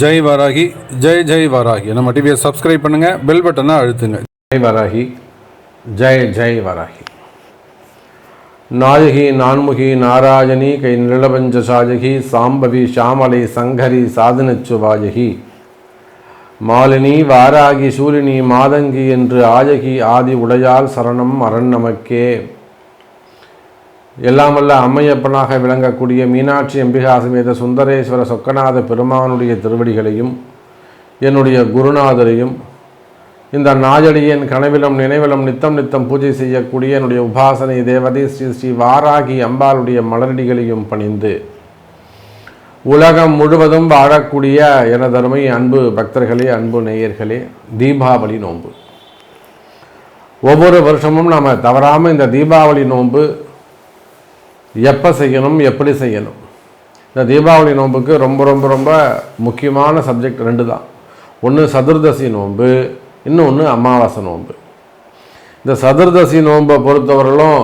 ஜெய் வாராகி ஜெய் ஜெய் வாராகி. நம்ம டிவியை சப்ஸ்கிரைப் பண்ணுங்கள் பெல் பட்டனை அழுத்துங்க. ஜெய் வராகி ஜெய் ஜெய் வராகி. நாயகி நான்முகி நாராயணி கை நிலபஞ்ச சாஜகி சாம்பவி சாமலை சங்கரி சாதனச்சு வாஜகி மாலினி வாராகி சூலினி மாதங்கி என்று ஆஜகி ஆதி உடையால் சரணம் அரண் நமக்கே. எல்லாமல்ல அம்மையப்பனாக விளங்கக்கூடிய மீனாட்சி அம்பிகா சமேத சுந்தரேஸ்வர சொக்கநாத பெருமானுடைய திருவடிகளையும் என்னுடைய குருநாதரையும் இந்த நாஜடியின் கனவிலும் நினைவிலும் நித்தம் நித்தம் பூஜை செய்யக்கூடிய என்னுடைய உபாசனை தேவதை ஸ்ரீ ஸ்ரீ வாராகி அம்பாளுடைய மலரடிகளையும் பணிந்து உலகம் முழுவதும் வாழக்கூடிய எனதருமை அன்பு பக்தர்களே அன்பு நேயர்களே தீபாவளி நோன்பு. ஒவ்வொரு வருஷமும் நாம் தவறாமல் இந்த தீபாவளி நோன்பு எப்போ செய்யணும் எப்படி செய்யணும்? இந்த தீபாவளி நோன்புக்கு ரொம்ப ரொம்ப ரொம்ப முக்கியமான சப்ஜெக்ட் ரெண்டு தான் ஒன்று சதுர்தசி நோன்பு இன்னொன்று அமாவாசை நோன்பு. இந்த சதுர்தசி நோன்பை பொறுத்தவரையிலும்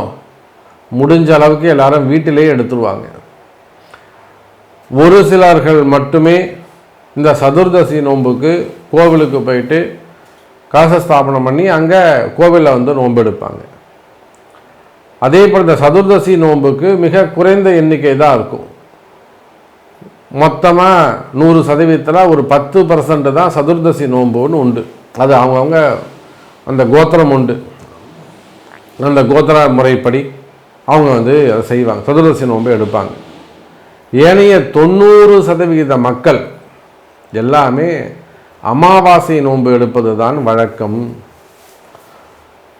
முடிஞ்ச அளவுக்கு எல்லாரும் வீட்டிலேயே எடுத்துருவாங்க. ஒரு சிலர்கள் மட்டுமே இந்த சதுர்தசி நோன்புக்கு கோவிலுக்கு போயிட்டு கலசஸ்தாபனம் பண்ணி அங்கே கோவிலில் வந்து நோன்பு எடுப்பாங்க. அதே போல் இந்த சதுர்தசி நோன்புக்கு மிக குறைந்த எண்ணிக்கை தான் இருக்கும். மொத்தமாக நூறு சதவீதத்தில் ஒரு பத்து பர்சன்ட் தான் சதுர்தசி நோன்புன்னு உண்டு. அது அவங்கவுங்க அந்த கோத்திரம் உண்டு. அந்த கோத்திர முறைப்படி அவங்க வந்து அதை செய்வாங்க. சதுர்தசி நோன்பு எடுப்பாங்க. ஏனைய தொண்ணூறு சதவிகித மக்கள் எல்லாமே அமாவாசை நோன்பு எடுப்பது தான் வழக்கம்.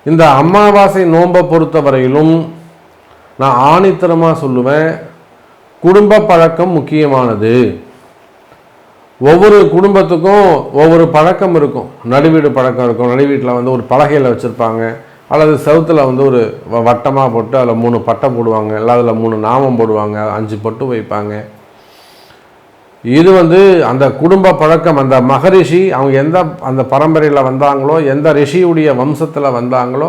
இந்த அமாவாசை நோன்பை பொறுத்தவரையிலும் நான் ஆணித்தரமாக சொல்லுவேன் குடும்ப பழக்கம் முக்கியமானது. ஒவ்வொரு குடும்பத்துக்கும் ஒவ்வொரு பழக்கம் இருக்கும். நடுவீடு பழக்கம் இருக்கும். நடுவீட்டில் வந்து ஒரு பலகையில் வச்சுருப்பாங்க. அல்லது செவுத்தில் வந்து ஒரு வ- வட்டமாக போட்டு அதில் மூணு பட்டை போடுவாங்க. இல்லை அதில் மூணு நாமம் போடுவாங்க. அஞ்சு பொட்டு வைப்பாங்க. இது வந்து அந்த குடும்ப பழக்கம் அந்த மகரிஷி அவங்க எந்த அந்த பரம்பரையில் வந்தாங்களோ எந்த ரிஷியுடைய வம்சத்தில் வந்தாங்களோ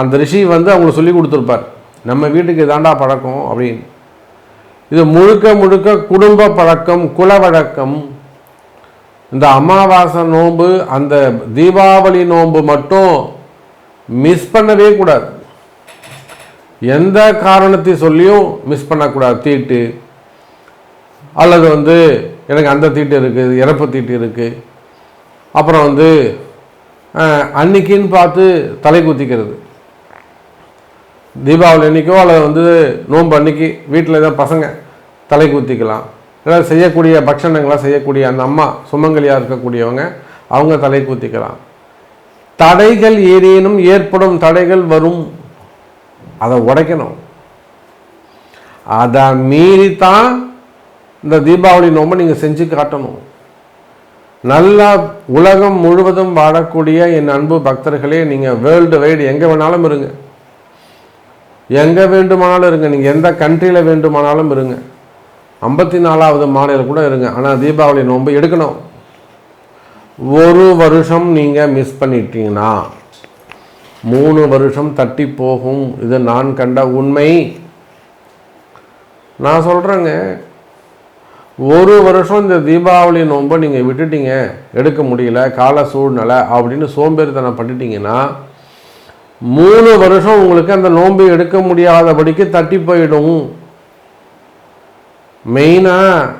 அந்த ரிஷி வந்து அவங்களுக்கு சொல்லி கொடுத்துருப்பார். நம்ம வீட்டுக்கு இதாண்டா பழக்கம் அப்படின்னு. இது முழுக்க முழுக்க குடும்ப பழக்கம் குல வழக்கம். இந்த அமாவாசை நோன்பு அந்த தீபாவளி நோன்பு மட்டும் மிஸ் பண்ணவே கூடாது. எந்த காரணத்தை சொல்லியும் மிஸ் பண்ணக்கூடாது தீட்டு. அல்லது வந்து எனக்கு அந்த தீட்டு இருக்குது இறப்பு தீட்டு இருக்குது அப்புறம் வந்து அன்னைக்குன்னு பார்த்து தலை குத்திக்கிறது. தீபாவளி அன்னைக்கோ அல்லது வந்து நோன்பு அன்னைக்கு வீட்டில் தான் பசங்க தலை குத்திக்கலாம். இல்லை செய்யக்கூடிய பக்ஷணங்களாக செய்யக்கூடிய அந்த அம்மா சுமங்கலியாக இருக்கக்கூடியவங்க அவங்க தலை குத்திக்கலாம். தடைகள் ஏதேனும் ஏற்படும் தடைகள் வரும். அதை உடைக்கணும். அதை மீறித்தான் இந்த தீபாவளி நோன்பை நீங்கள் செஞ்சு காட்டணும். நல்லா உலகம் முழுவதும் வாழக்கூடிய என் அன்பு பக்தர்களே நீங்கள் வேர்ல்டு வைடு எங்கே வேணாலும் இருங்க. எங்கே வேண்டுமானாலும் இருங்க. நீங்கள் எந்த கண்ட்ரியில் வேண்டுமானாலும் இருங்க. ஐம்பத்தி நாலாவது மாநிலம் கூட இருங்க. ஆனால் தீபாவளி நோன்பு எடுக்கணும். ஒரு வருஷம் நீங்கள் மிஸ் பண்ணிட்டீங்கன்னா மூணு வருஷம் தட்டி போகும். இது நான் கண்ட உண்மை. நான் சொல்கிறேங்க ஒரு வருஷம் இந்த தீபாவளி நோன்பை நீங்கள் விட்டுட்டீங்க எடுக்க முடியல கால சூழ்நிலை அப்படின்னு சோம்பேறித்தனம் பண்ணிட்டீங்கன்னா மூணு வருஷம் உங்களுக்கு அந்த நோன்பை எடுக்க முடியாதபடிக்கு தட்டி போயிடும். மெயினாக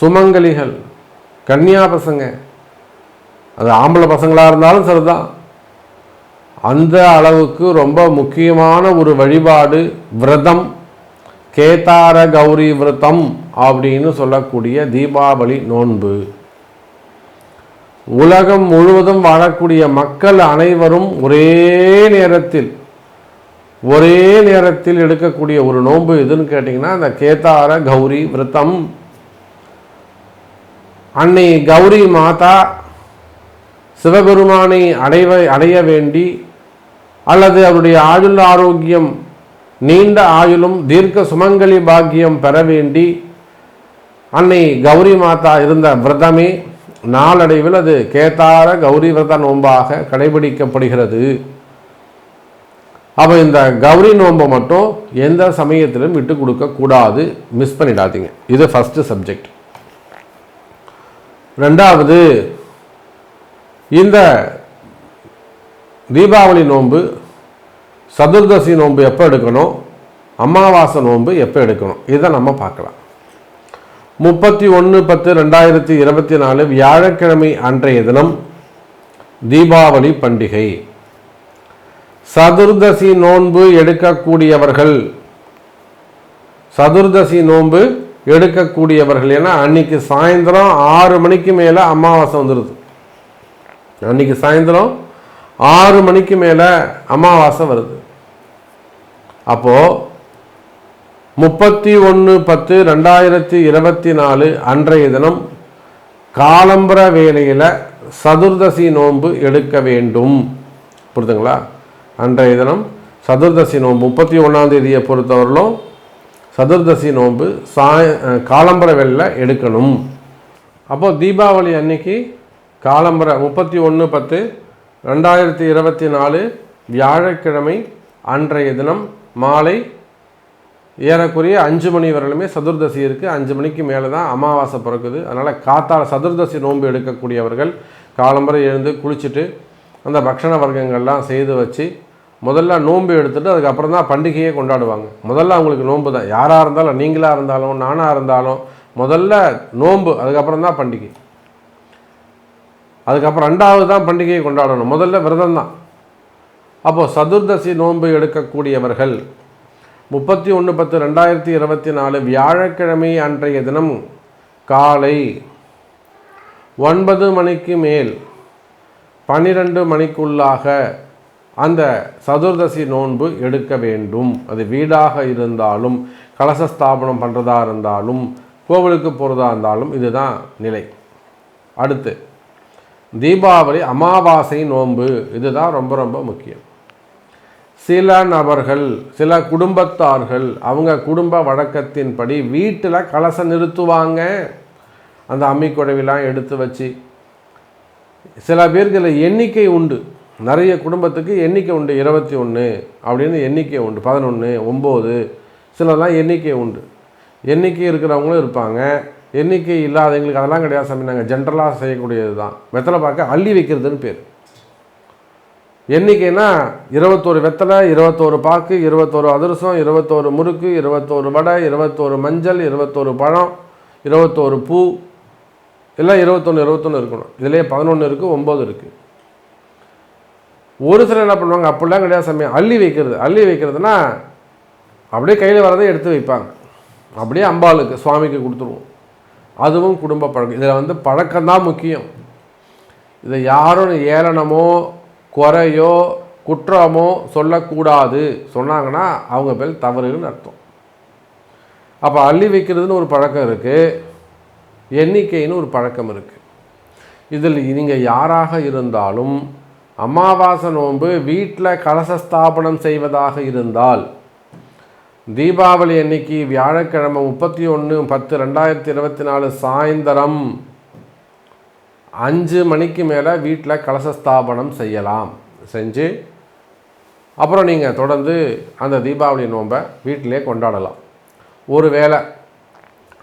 சுமங்கலிகள் கன்னியா பசங்க. அது ஆம்பளை பசங்களாக இருந்தாலும் சரிதான். அந்த அளவுக்கு ரொம்ப முக்கியமான ஒரு வழிபாடு விரதம். கேதார கௌரி விரதம் அப்படின்னு சொல்லக்கூடிய தீபாவளி நோன்பு. உலகம் முழுவதும் வாழக்கூடிய மக்கள் அனைவரும் ஒரே நேரத்தில் ஒரே நேரத்தில் எடுக்கக்கூடிய ஒரு நோன்பு எதுன்னு கேட்டிங்கன்னா அந்த கேதார கௌரி விரதம். அன்னை கௌரி மாதா சிவபெருமானை அடைவ அடைய வேண்டி அல்லது அவருடைய ஆயுள் ஆரோக்கியம் நீண்ட ஆயுளும் தீர்க்க சுமங்கலி பாக்கியம் பெற வேண்டி அன்னை கௌரி மாதா இருந்த விரதமே நாளடைவில் அது கேத்தார கௌரி விரத நோன்பாக கடைபிடிக்கப்படுகிறது. அப்போ இந்த கௌரி நோன்பை மட்டும் எந்த சமயத்திலும் விட்டு கொடுக்க கூடாது. மிஸ் பண்ணிடாதீங்க. இது ஃபஸ்ட்டு சப்ஜெக்ட் ரெண்டாவது இந்த தீபாவளி நோன்பு சதுர்தசி நோன்பு எப்போ எடுக்கணும்? அமாவாசை நோன்பு எப்போ எடுக்கணும்? இதை நம்ம பார்க்கலாம். முப்பத்தி ஒன்று பத்து ரெண்டாயிரத்தி இருபத்தி நாலு வியாழக்கிழமை அன்றைய தினம் தீபாவளி பண்டிகை. சதுர்தசி நோன்பு எடுக்கக்கூடியவர்கள் சதுர்தசி நோன்பு எடுக்கக்கூடியவர்கள் ஏன்னா அன்னைக்கு சாயந்தரம் ஆறு மணிக்கு மேலே அமாவாசை வந்துடுது அன்னைக்கு சாயந்தரம் ஆறு மணிக்கு மேலே அமாவாசை வருது. அப்போது முப்பத்தி ஒன்று பத்து ரெண்டாயிரத்தி இருபத்தி நாலு அன்றைய தினம் காலம்பர வேலையில் சதுர்தசி நோன்பு எடுக்க வேண்டும். புரிதுங்களா? அன்றைய தினம் சதுர்தசி நோன்பு முப்பத்தி ஒன்றாம் தேதியை பொறுத்தவரையிலும் சதுர்தசி நோன்பு சாய காலம்பர வேலையில் எடுக்கணும். அப்போது தீபாவளி அன்னைக்கு காலம்பர முப்பத்தி ஒன்று பத்து ரெண்டாயிரத்தி இருபத்தி நாலு வியாழக்கிழமை அன்றைய தினம் மாலை ஏறக்குறைய அஞ்சு மணி வரலுமே சதுர்தசி இருக்குது அஞ்சு மணிக்கு மேலே தான் அமாவாசை பிறக்குது. அதனால் காத்தால் சதுர்தசி நோன்பு எடுக்கக்கூடியவர்கள் காலம்பரை எழுந்து குளிச்சுட்டு அந்த பக்ஷண வர்க்கங்கள்லாம் செய்து வச்சு முதல்ல நோன்பு எடுத்துகிட்டு அதுக்கப்புறம் தான் பண்டிகையே கொண்டாடுவாங்க. முதல்ல அவங்களுக்கு நோன்பு தான். யாராக இருந்தாலும் நீங்களாக இருந்தாலும் நானாக இருந்தாலும் முதல்ல நோன்பு அதுக்கப்புறம் தான் பண்டிகை. அதுக்கப்புறம் ரெண்டாவது தான் பண்டிகையை கொண்டாடணும். முதல்ல விரதம் தான். அப்போது சதுர்தசி நோன்பு எடுக்கக்கூடியவர்கள் முப்பத்தி ஒன்று பத்து ரெண்டாயிரத்தி இருபத்தி நாலு வியாழக்கிழமை அன்றைய தினம் காலை ஒன்பது மணிக்கு மேல் பன்னிரெண்டு மணிக்குள்ளாக அந்த சதுர்தசி நோன்பு எடுக்க வேண்டும். அது வீடாக இருந்தாலும் கலச ஸ்தாபனம் பண்ணுறதா இருந்தாலும் கோவிலுக்கு போகிறதா இருந்தாலும் இதுதான் நிலை. அடுத்து தீபாவளி அமாவாசை நோன்பு இதுதான் ரொம்ப ரொம்ப முக்கியம். சில நபர்கள் சில குடும்பத்தார்கள் அவங்க குடும்ப வழக்கத்தின்படி வீட்டில் கலசம் நிறுத்துவாங்க. அந்த அம்மிக்குடவிலாம் எடுத்து வச்சு. சில பேருக்கு இதில் எண்ணிக்கை உண்டு. நிறைய குடும்பத்துக்கு எண்ணிக்கை உண்டு. இருபத்தி ஒன்று அப்படின்னு எண்ணிக்கை உண்டு. பதினொன்று ஒம்பது சிலலாம் எண்ணிக்கை உண்டு. எண்ணிக்கை இருக்கிறவங்களும் இருப்பாங்க. எண்ணிக்கை இல்லாதவங்களுக்கு அதெல்லாம் கிடையாது சாமி. நாங்கள் ஜென்ரலாக செய்யக்கூடியது தான் வெத்தலை பார்க்க அள்ளி வைக்கிறதுன்னு பேர். எண்ணிக்கைனா இருபத்தோரு வெத்தலை இருபத்தோரு பாக்கு இருபத்தோரு அதிரசம் இருபத்தோரு முறுக்கு இருபத்தோரு வடை இருபத்தோரு மஞ்சள் இருபத்தோரு பழம் இருபத்தோரு பூ. எல்லாம் இருபத்தொன்று இருபத்தொன்று இருக்கணும். இதுலேயே பதினொன்று இருக்குது ஒம்பது இருக்குது ஒரு சிலர் என்ன பண்ணுவாங்க அப்படிலாம் கிடையாது சமயம் அள்ளி வைக்கிறது. அள்ளி வைக்கிறதுனா அப்படியே கையில் வரதை எடுத்து வைப்பாங்க. அப்படியே அம்பாளுக்கு சுவாமிக்கு கொடுத்துருவோம். அதுவும் குடும்ப பழக்கம். இதில் வந்து பழக்கம்தான் முக்கியம். இதை யாரும் ஏளனமோ குறையோ குற்றமோ சொல்லக்கூடாது. சொன்னாங்கன்னா அவங்க பேர் தவறுன்னு அர்த்தம். அப்போ அள்ளி வைக்கிறதுன்னு ஒரு பழக்கம் இருக்குது எண்ணிக்கைன்னு ஒரு பழக்கம் இருக்குது இதில் நீங்கள் யாராக இருந்தாலும் அமாவாசை நோன்பு வீட்டில் கலச ஸ்தாபனம் செய்வதாக இருந்தால் தீபாவளி அன்னைக்கு வியாழக்கிழமை முப்பத்தி ஒன்று பத்து ரெண்டாயிரத்தி இருபத்தி நாலு சாயந்தரம் அஞ்சு மணிக்கு மேலே வீட்டில் கலச ஸ்தாபனம் செய்யலாம். செஞ்சு அப்புறம் நீங்கள் தொடர்ந்து அந்த தீபாவளி நோன்பை வீட்டிலே கொண்டாடலாம். ஒரு வேளை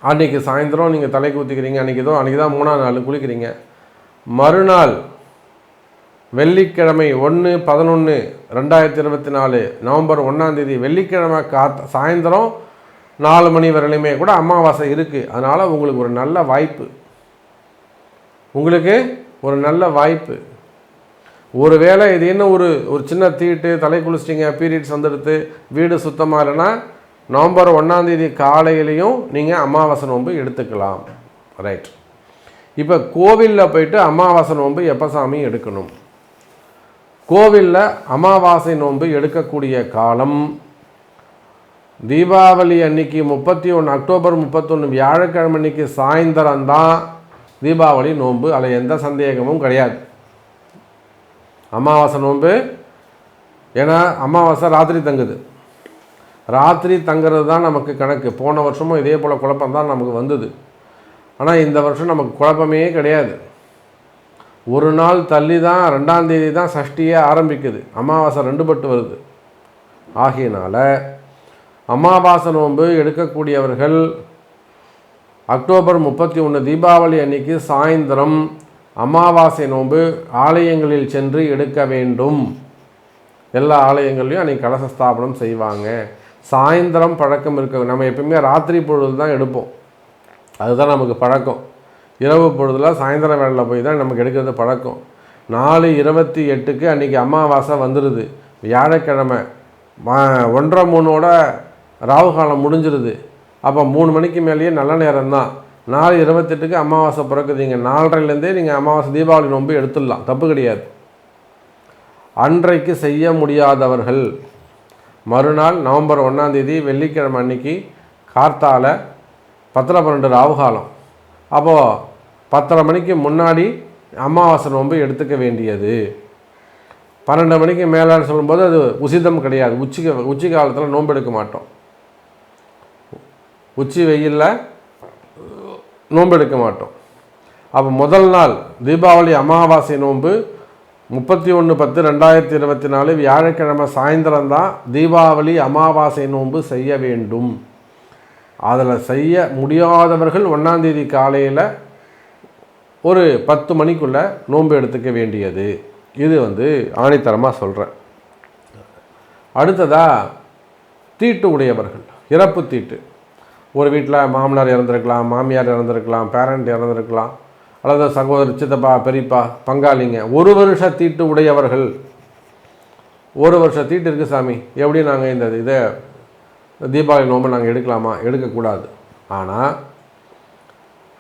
அன்றைக்கி சாயந்தரம் நீங்கள் தலை ஊற்றிக்கிறீங்க அன்றைக்கி ஏதோ அன்றைக்கி தான் மூணாம் நாள் குளிக்கிறீங்க. மறுநாள் வெள்ளிக்கிழமை ஒன்று பதினொன்று ரெண்டாயிரத்தி இருபத்தி நாலு நவம்பர் ஒன்றாந்தேதி வெள்ளிக்கிழமை காத் சாயந்தரம் நாலு மணி வரையிலுமே கூட அமாவாசை இருக்குது அதனால் உங்களுக்கு ஒரு நல்ல வாய்ப்பு. உங்களுக்கு ஒரு நல்ல வாய்ப்பு. ஒருவேளை இது என்ன ஒரு ஒரு சின்ன தீட்டு தலை குளிச்சிட்டிங்க பீரியட்ஸ் வந்துடுத்து வீடு சுத்தமாக இல்லைன்னா நவம்பர் ஒன்றாந்தேதி காலையிலையும் நீங்கள் அமாவாசை நோன்பு எடுத்துக்கலாம். ரைட் இப்போ கோவிலில் போயிட்டு அமாவாசை நோன்பு எப்போ சாமி எடுக்கணும்? கோவிலில் அமாவாசை நோன்பு எடுக்கக்கூடிய காலம். தீபாவளி அன்னைக்கு முப்பத்தி ஒன்று அக்டோபர் முப்பத்தொன்று வியாழக்கிழமை அன்னைக்கு சாயந்தரம்தான். தீபாவளி நோன்பு அதில் எந்த சந்தேகமும் கிடையாது. அமாவாசை நோன்பு ஏன்னா அமாவாசை ராத்திரி தங்குது. ராத்திரி தங்குறது தான் நமக்கு கணக்கு. போன வருஷமும் இதே போல் குழப்பம் தான் நமக்கு வந்தது. ஆனால் இந்த வருஷம் நமக்கு குழப்பமே கிடையாது. ஒரு நாள் தள்ளி தான் ரெண்டாம் தேதி தான் சஷ்டியே ஆரம்பிக்குது. அமாவாசை ரெண்டு பட்டு வருது. ஆகையினால அமாவாசை நோன்பு எடுக்கக்கூடியவர்கள் அக்டோபர் முப்பத்தி ஒன்று தீபாவளி அன்னைக்கு சாயந்தரம் அமாவாசை நோன்பு ஆலயங்களில் சென்று எடுக்க வேண்டும். எல்லா ஆலயங்கள்லையும் அன்றைக்கி கலச ஸ்தாபனம் செய்வாங்க. சாயந்தரம் பழக்கம் இருக்க நம்ம எப்பயுமே ராத்திரி பொழுது தான் எடுப்போம். அதுதான் நமக்கு பழக்கம். இரவு பொழுதுல சாயந்தர வேலையில் போய் தான் நமக்கு எடுக்கிறது பழக்கம். நாலு இருபத்தி எட்டுக்கு அன்றைக்கி அமாவாசை வந்துடுது வியாழக்கிழமை ஒன்றரை மூணோட ராகு காலம் முடிஞ்சிருது. அப்போ மூணு மணிக்கு மேலேயே நல்ல நேரம் தான் நாலு இருபத்தெட்டுக்கு அமாவாசை பிறக்குதுங்க. நாலரைலேருந்தே நீங்கள் அமாவாசை தீபாவளி நோன்பு எடுத்துடலாம். தப்பு கிடையாது. அன்றைக்கு செய்ய முடியாதவர்கள் மறுநாள் நவம்பர் ஒன்றாந்தேதி வெள்ளிக்கிழமை அன்னைக்கு கார்த்தால பத்தரை பன்னெண்டு ராவுகாலம். அப்போது பத்தரை மணிக்கு முன்னாடி அமாவாசை நோன்பு எடுத்துக்க வேண்டியது. பன்னெண்டு மணிக்கு மேலான்னு சொல்லும்போது அது உசிதம் கிடையாது. உச்சி உச்சி காலத்தில் நோன்பு எடுக்க மாட்டோம். உச்சி வெயிலில் நோன்பு எடுக்க மாட்டோம். அப்போ முதல் நாள் தீபாவளி அமாவாசை நோன்பு முப்பத்தி ஒன்று பத்து ரெண்டாயிரத்தி இருபத்தி நாலு வியாழக்கிழமை சாயந்தரம் தான் தீபாவளி அமாவாசை நோன்பு செய்ய வேண்டும். அதில் செய்ய முடியாதவர்கள் ஒன்றாந்தேதி காலையில் ஒரு பத்து மணிக்குள்ளே நோன்பு எடுத்துக்க வேண்டியது. இது வந்து ஆணித்தரமாக சொல்கிறேன் அடுத்ததா தீட்டு உடையவர்கள் இறப்பு தீட்டு. ஒரு வீட்டில் மாமனார் இறந்துருக்கலாம் மாமியார் இறந்துருக்கலாம் பேரண்ட் இறந்துருக்கலாம் அல்லது சகோதரர் சித்தப்பா பெரியப்பா பங்காளிங்க ஒரு வருஷ தீட்டு உடையவர்கள். ஒரு வருஷ தீட்டு இருக்குது சாமி. எப்படி நாங்கள் இந்த இதை தீபாவளி நோன்பு நாங்கள் எடுக்கலாமா? எடுக்கக்கூடாது. ஆனால்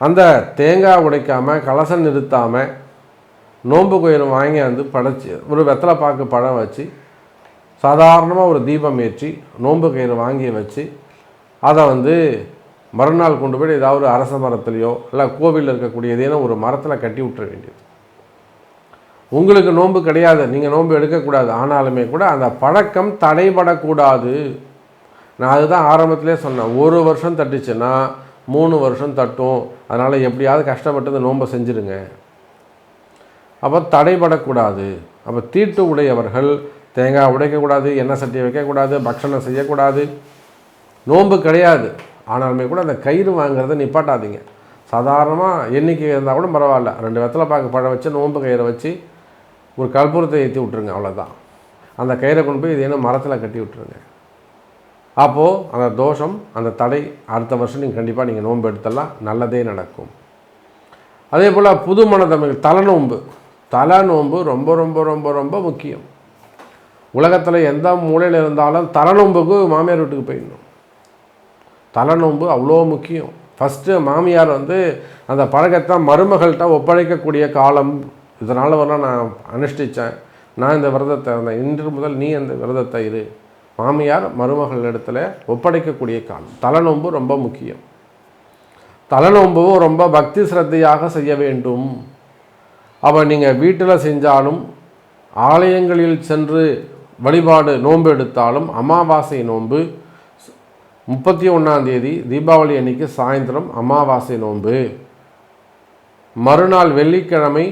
அந்த தேங்காய் உடைக்காமல் கலசம் நிறுத்தாமல் நோன்பு கோயில் வாங்கி வந்து படைச்சி ஒரு வெத்தலை பாக்கு பழம் வச்சு சாதாரணமாக ஒரு தீபம் ஏற்றி நோன்பு கயிறு வாங்கி வச்சு அதை வந்து மறுநாள் கொண்டு போய் ஏதாவது ஒரு அரச மரத்துலேயோ இல்லை கோவிலில் இருக்கக்கூடிய ஏதேனும் ஒரு மரத்தில் கட்டி விட்டுற வேண்டியது. உங்களுக்கு நோன்பு கிடையாது நீங்கள் நோன்பு எடுக்கக்கூடாது. ஆனாலுமே கூட அந்த பழக்கம் தடைபடக்கூடாது. நான் அதுதான் ஆரம்பத்திலே சொன்னேன். ஒரு வருஷம் தட்டுச்சுன்னா மூணு வருஷம் தட்டும். அதனால் எப்படியாவது கஷ்டப்பட்டு இந்த நோன்பை செஞ்சுருங்க. அப்போ தடைபடக்கூடாது. அப்போ தீட்டு உடையவர்கள் தேங்காய் உடைக்கக்கூடாது எண்ணெய் சட்டியை வைக்கக்கூடாது பக்ஷணம் செய்யக்கூடாது. நோன்பு கிடையாது. ஆனாலுமே கூட அந்த கயிறு வாங்குறத நிப்பாட்டாதீங்க. சாதாரணமாக எண்ணிக்கை இருந்தால் கூட பரவாயில்ல. ரெண்டு வெத்தலை பாக்கு பழம் வச்சு நோன்பு கயிறை வச்சு ஒரு கற்பூரத்தை ஏற்றி விட்ருங்க அவ்வளோதான் அந்த கயிறை கொண்டு போய் இது என்ன மரத்தில் கட்டி விட்ருங்க அப்போது அந்த தோஷம் அந்த தடை அடுத்த வருஷம் நீங்கள் கண்டிப்பாக நீங்கள் நோன்பு எடுத்தலாம். நல்லதே நடக்கும். அதே போல் புது மனதமிழ் தலை நோன்பு. தலை நோன்பு ரொம்ப ரொம்ப ரொம்ப ரொம்ப முக்கியம். உலகத்தில் எந்த மூலையில் இருந்தாலும் தலை நோன்புக்கு மாமியார் வீட்டுக்கு போயிடணும். தலைநோம்பு அவ்வளோ முக்கியம். ஃபஸ்ட்டு மாமியார் வந்து அந்த பழக்கத்தை மருமகள்கிட்ட ஒப்படைக்கக்கூடிய காலம். இதனால் வரலாம் நான் அனுஷ்டித்தேன் நான் இந்த விரதத்தை அந்த இன்று முதல் நீ அந்த விரதத்தை இரு. மாமியார் மருமகள் இடத்துல ஒப்படைக்கக்கூடிய காலம். தலைநோன்பு ரொம்ப முக்கியம். தலைநோன்பும் ரொம்ப பக்தி சிரத்தையாக செய்ய வேண்டும். அவள் நீங்கள் வீட்டில் செஞ்சாலும் ஆலயங்களில் சென்று வழிபாடு நோன்பு எடுத்தாலும் அமாவாசை நோன்பு முப்பத்தி ஒன்றாந்தேதி தீபாவளி அன்னைக்கு சாயந்தரம் அமாவாசை நோன்பு. மறுநாள் வெள்ளிக்கிழமை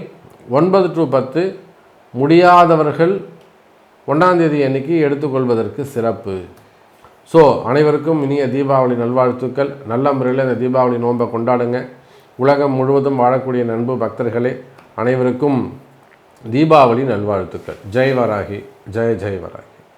ஒன்பது டு பத்து முடியாதவர்கள் ஒன்றாந்தேதி அன்னைக்கு எடுத்துக்கொள்வதற்கு சிறப்பு. ஸோ அனைவருக்கும் இனிய தீபாவளி நல்வாழ்த்துக்கள். நல்ல முறையில் இந்த தீபாவளி நோன்பை கொண்டாடுங்க. உலகம் முழுவதும் வாழக்கூடிய நண்பு பக்தர்களே அனைவருக்கும் தீபாவளி நல்வாழ்த்துக்கள். ஜெய் வராகி ஜெய ஜெய் வராகி